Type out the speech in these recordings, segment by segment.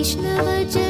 वैष्णवजन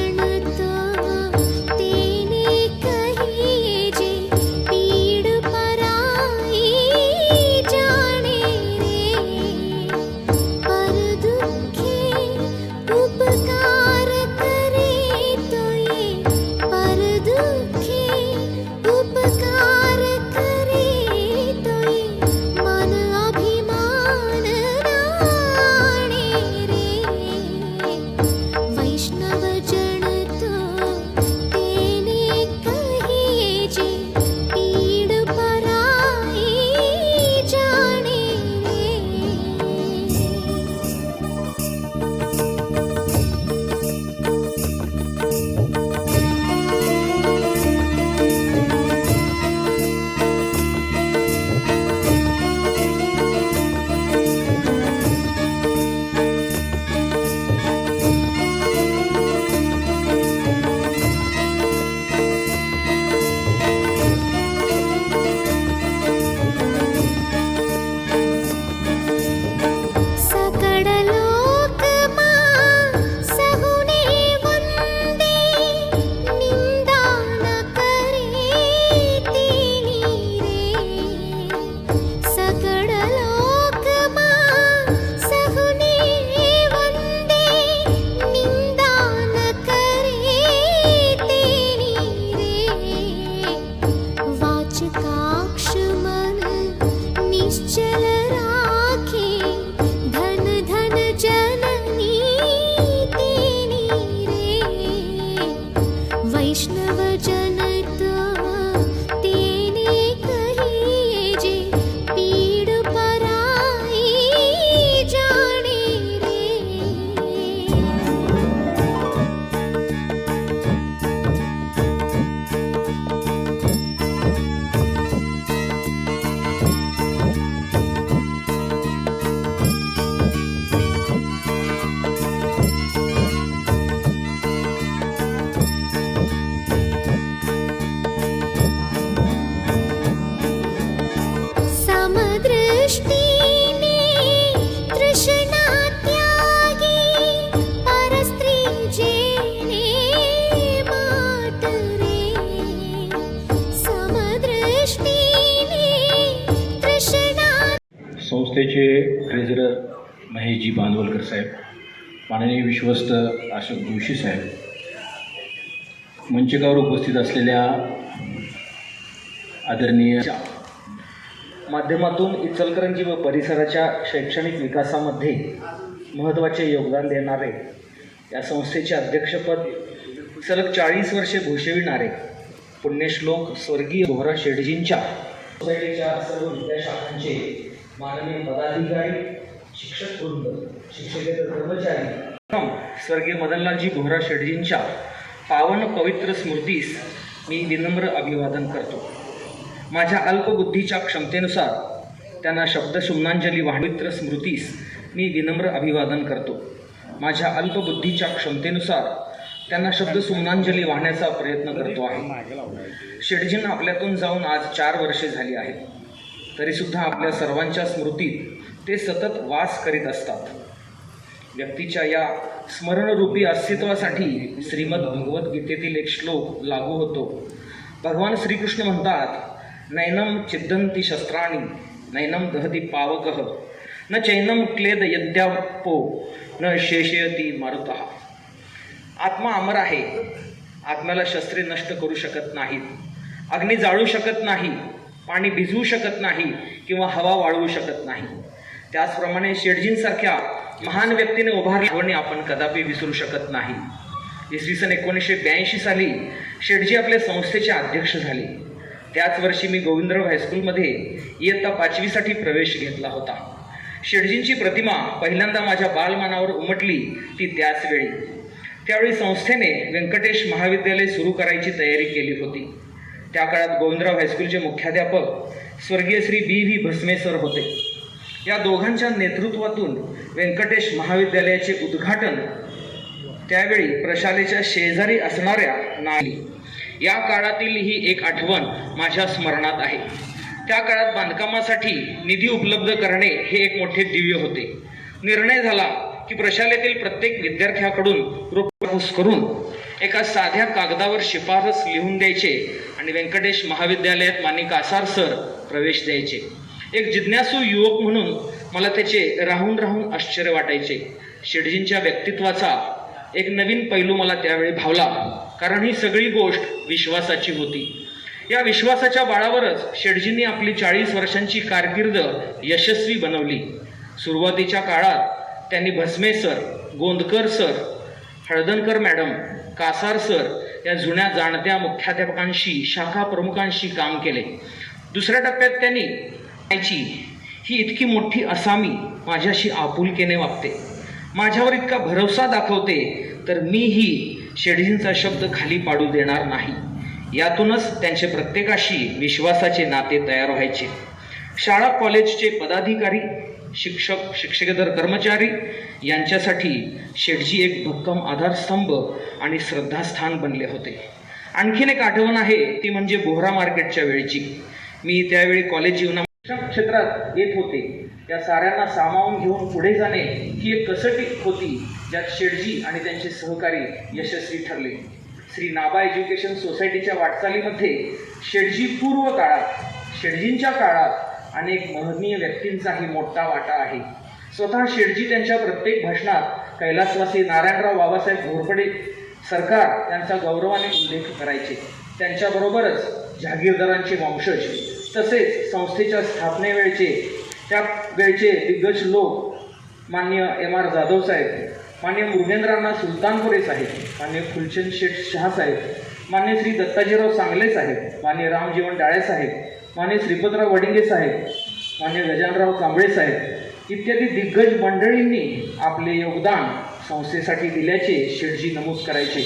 महेशजी बांदवलकर साहेब माननीय विश्वस्त अशोक जोशी साहेब मंचकावर उपस्थित असलेल्या आदरणीय माध्यमातून इचलकरंजी व परिसराच्या शैक्षणिक विकासामध्ये महत्त्वाचे योगदान देणारे या संस्थेचे अध्यक्षपद सलग चाळीस वर्षे भूषविणारे पुण्यश्लोक स्वर्गीय बोहरा शेडजींच्या सोसायटीच्या सर्व विद्याशाखांचे माननीय पदाधिकारी शिक्षक वृंद शिक्षकेतर कर्मचारी. स्वर्गीय मदनलालजी भोरा शेडजींच्या पावन पवित्र स्मृतीस मी विनम्र अभिवादन करतो. माझ्या अल्पबुद्धीच्या क्षमतेनुसार त्यांना शब्दशुम्नांजली वाहवित्र स्मृतीस मी विनम्र अभिवादन करतो. माझ्या अल्पबुद्धीच्या क्षमतेनुसार त्यांना शब्दसुम्नांजली वाहण्याचा प्रयत्न करतो आहे. शेटजींना आपल्यातून जाऊन आज चार वर्षे झाली आहेत. तरीसुद्धा आपल्या सर्वांच्या स्मृतीत ते सतत वास करीत असतात. व्यक्तीच्या या स्मरणरूपी अस्तित्वासाठी श्रीमद भगवद्गीतेतील एक श्लोक लागू होतो. भगवान श्रीकृष्ण म्हणतात नैनम चिद्दंती शस्त्राणी नैनम दहती पावक न चैनम क्लेद यद्यापो न शेषयती मारुतः. आत्मा अमर आहे. आत्म्याला शस्त्रे नष्ट करू शकत नाहीत. अग्नी जाळू शकत नाही. पाणी भिजवू शकत नाही. किंवा हवा वाळवू शकत नाही. त्याचप्रमाणे शेटजींसारख्या महान व्यक्तीने उभारली आठवणी आपण कदापि विसरू शकत नाही. इसवी सन एकोणीसशे ब्याऐंशी साली शेटजी आपल्या संस्थेचे अध्यक्ष झाले. त्याच वर्षी मी गोविंदराव हायस्कूलमध्ये इयत्ता पाचवीसाठी प्रवेश घेतला होता. शेटजींची प्रतिमा पहिल्यांदा माझ्या बालमानावर उमटली ती त्याच वेळी. त्यावेळी संस्थेने व्यंकटेश महाविद्यालय सुरू करायची तयारी केली होती. त्या काळात गोविंदराव हायस्कूलचे मुख्याध्यापक स्वर्गीय श्री बी व्ही भस्मेसर होते. या दोघांच्या नेतृत्वातून व्यंकटेश महाविद्यालयाचे उद्घाटन त्यावेळी प्रशालेच्या शेजारी असणाऱ्या नाली. या काळातील ही एक आठवण माझ्या स्मरणात आहे. त्या काळात बांधकामासाठी निधी उपलब्ध करणे हे एक मोठे दिव्य होते. निर्णय झाला की प्रशालेतील प्रत्येक विद्यार्थ्याकडून रोपास करून एका साध्या कागदावर शिफारस लिहून द्यायचे आणि व्यंकटेश महाविद्यालयात माने कासार सर प्रवेश द्यायचे. एक जिज्ञासू युवक म्हणून मला त्याचे राहून राहून आश्चर्य वाटायचे. शेटजींच्या व्यक्तित्वाचा एक नवीन पैलू मला त्यावेळी भावला कारण ही सगळी गोष्ट विश्वासाची होती. या विश्वासाच्या बाळावरच शेटजींनी आपली चाळीस वर्षांची कारकीर्द यशस्वी बनवली. सुरुवातीच्या काळात त्यांनी Bhasme sir Gondkar sir Haldankar madam Kasar sir या जुन्या जाणत्या मुख्याध्यापकांशी शाखा प्रमुखांशी काम केले. दुसऱ्या टप्प्यात त्यांनी ही इतकी मोठी असामी माझ्याशी आपुलकेने वागते. माझ्यावर इतका भरवसा दाखवते तर मीही शेडजींचा शब्द खाली पाडू देणार नाही. यातूनच त्यांचे प्रत्येकाशी विश्वासाचे नाते तयार व्हायचे. शाळा कॉलेजचे पदाधिकारी शिक्षक शिक्षकेतर कर्मचारी यांच्यासाठी शेठजी एक भक्कम आधारस्तंभ आणि श्रद्धास्थान बनले होते. आणखीन एक आठवण आहे ती म्हणजे बोहरा मार्केटच्या वेळची. मी त्यावेळी कॉलेज जीवना शिक्षण क्षेत्रात येत होते. त्या साऱ्यांना सामावून घेऊन पुढे जाणे ही एक कसटी होती ज्यात शेडजी आणि त्यांचे सहकारी यशस्वी ठरले. श्री नाबा एज्युकेशन सोसायटीच्या वाटचालीमध्ये शेडजी पूर्व काळात शेडजींच्या काळात अनेक महनीय व्यक्तींचाही मोठा वाटा आहे. स्वतः शेडजी त्यांच्या प्रत्येक भाषणात कैलासवासी नारायणराव बाबासाहेब घोरपडे सरकार यांचा गौरवाने उल्लेख करायचे. त्यांच्याबरोबरच जहागीरदारांचे वंशज तसेच संस्थेच्या स्थापनेवेळचे त्या वेळचे दिग्गज लोक मान्य एम आर जाधव साहेब मान्य मृगेंद्रांना सुलतानपुरे साहेब मान्य फुलचंद शेठ शहासाहेब मान्य श्री दत्ताजीराव सांगले साहेब मान्य रामजीवन डाळे साहेब मान्य श्रीपतराव वडिंगे साहेब मान्य गजानराव कांबळे साहेब इत्यादी दिग्गज मंडळींनी आपले योगदान संस्थेसाठी दिल्याचे शेठजी नमूद करायचे.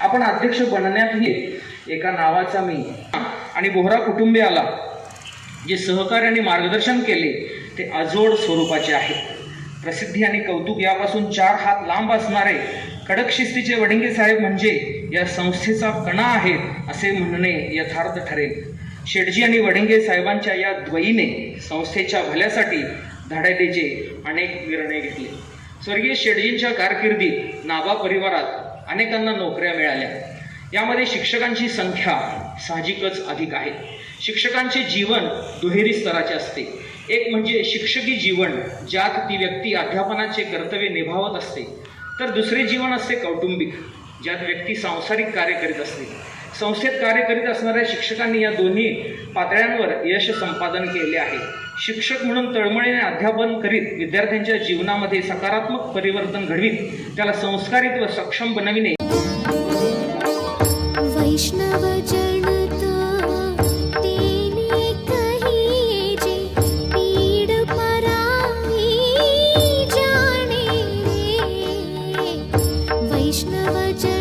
आपण अध्यक्ष बनण्यातही एका नावाचा मी आणि बोहरा कुटुंबियाला जे सहकार्याने मार्गदर्शन केले ते अजोड स्वरूपाचे आहे. प्रसिद्धी आणि कौतुक यापासून चार हात लांब असणारे कडक शिस्तीचे वडिंगे साहेब म्हणजे या संस्थेचा कणा आहेत असे म्हणणे यथार्थ ठरेल. शेटजी आणि वडिंगे साहेबांच्या या द्वयीने संस्थेच्या भल्यासाठी धडाडीचे अनेक निर्णय घेतले. स्वर्गीय शेटजींच्या कारकिर्दीत नाबा परिवारात अनेकांना नोकऱ्या मिळाल्या. यामध्ये शिक्षकांची संख्या साहजिकच अधिक आहे. शिक्षकांचे जीवन दुहेरी स्तराचे असते. एक म्हणजे शिक्षकी जीवन ज्यात ती व्यक्ती अध्यापनाचे कर्तव्य निभावत असते. तर दुसरे जीवन असते कौटुंबिक ज्यात व्यक्ती सांसारिक कार्य करीत असते. संस्थेत कार्य करीत असणाऱ्या शिक्षकांनी या दोन्ही पातळ्यांवर यश संपादन केले आहे. शिक्षक म्हणून तळमळीने अध्यापन करीत विद्यार्थ्यांच्या जीवनामध्ये सकारात्मक परिवर्तन घडवीत त्याला संस्कारित व सक्षम बनविणे वैष्णव